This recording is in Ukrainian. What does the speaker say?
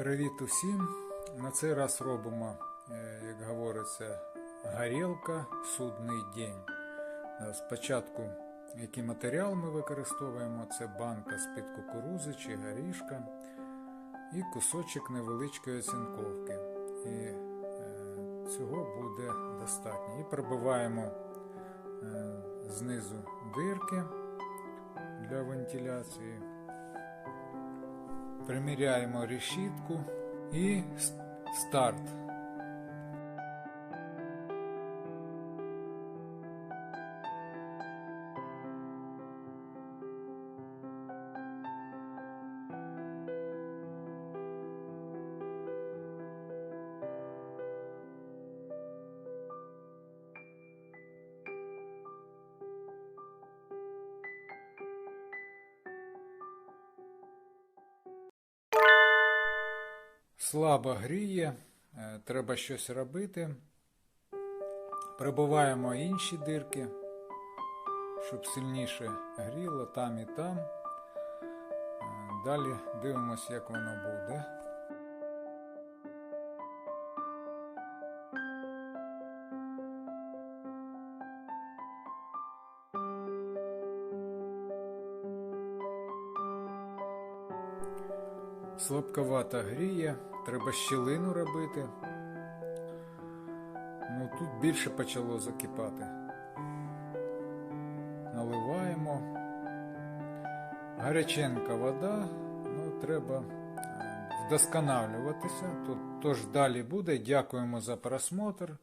Привіт усім! На цей раз робимо, е, як говориться, горілка судний день. Е, Спочатку, який матеріал ми використовуємо, це банка з-під кукурузи чи горішка і кусочок невеличкої оцінковки. І е, цього буде достатньо. І пробиваємо знизу дирки для вентиляції. Приміряємо решітку і старт. Слабо гріє, е, треба щось робити. Прибуваємо інші дирки, щоб сильніше гріло там і там. Е, Далі дивимося, як воно буде. Слабковато гріє, треба щілину робити. Ну тут більше почало закипати. Наливаємо. Гаряченка вода, ну треба е, вдосконалюватися. Тут тож далі буде. Дякуємо за просмотр.